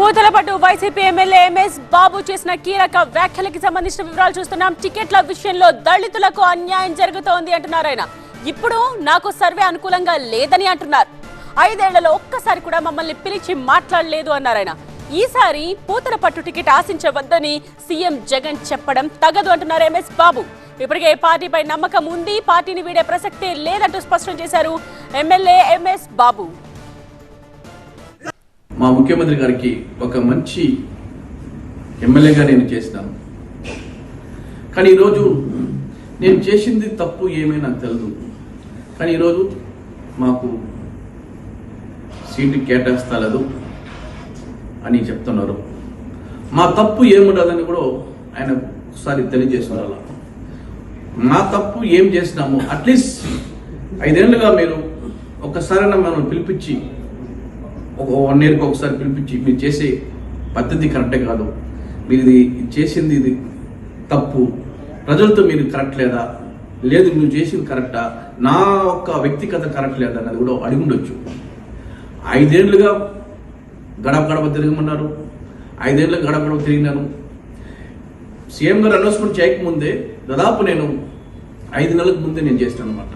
YCP MLA M S చేసిన కీలక వ్యాఖ్యలకి సంబంధించిన వివరాలు చూస్తున్నాం. టికెట్ల విషయంలో దళితులకు అన్యాయం జరుగుతోంది అంటున్నారు ఆయన. ఇప్పుడు నాకు సర్వే అనుకూలంగా లేదని అంటున్నారు. ఐదేళ్ళలో ఒక్కసారి కూడా మమ్మల్ని పిలిచి మాట్లాడలేదు అన్నారు ఆయన. ఈసారి పూతల పట్టు టికెట్ ఆశించవద్దని సీఎం జగన్ చెప్పడం తగదు అంటున్నారు ఎంఎస్ బాబు. ఇప్పటికే పార్టీపై నమ్మకం ఉంది పార్టీని వీడే ప్రసక్తే లేదంటూ స్పష్టం చేశారు ఎమ్మెల్యే ఎంఎస్ బాబు. మా ముఖ్యమంత్రి గారికి ఒక మంచి ఎమ్మెల్యేగా నేను చేసినాను కానీ ఈరోజు నేను చేసింది తప్పు ఏమీ నాకు తెలియదు కానీ ఈరోజు మాకు సీటు కేటాయిస్తలేదు అని చెప్తున్నారు. మా తప్పు ఏముండదని కూడా ఆయన ఒకసారి తెలియజేస్తున్నారు. మా తప్పు ఏం చేసినాము అట్లీస్ట్ ఐదేళ్ళుగా మీరు ఒకసారైనా మనం పిలిపించి ఒక వన్ ఇయర్కి ఒకసారి పిలిపించి మీరు చేసే పద్ధతి కరెక్టే కాదు. మీరు ఇది చేసింది ఇది తప్పు. ప్రజలతో మీరు కరెక్ట్ లేదా? లేదు నువ్వు చేసింది కరెక్టా నా ఒక్క వ్యక్తిగత కరెక్ట్ లేదా అన్నది కూడా అడిగి ఉండొచ్చు. ఐదేళ్ళుగా గడప గడప తిరగమన్నారు. ఐదేళ్ళు గడప గడప తిరిగినాను. సీఎం గారు అనౌన్స్మెంట్ చేయకముందే దాదాపు నేను ఐదు నెలలకు ముందే నేను చేస్తాను అనమాట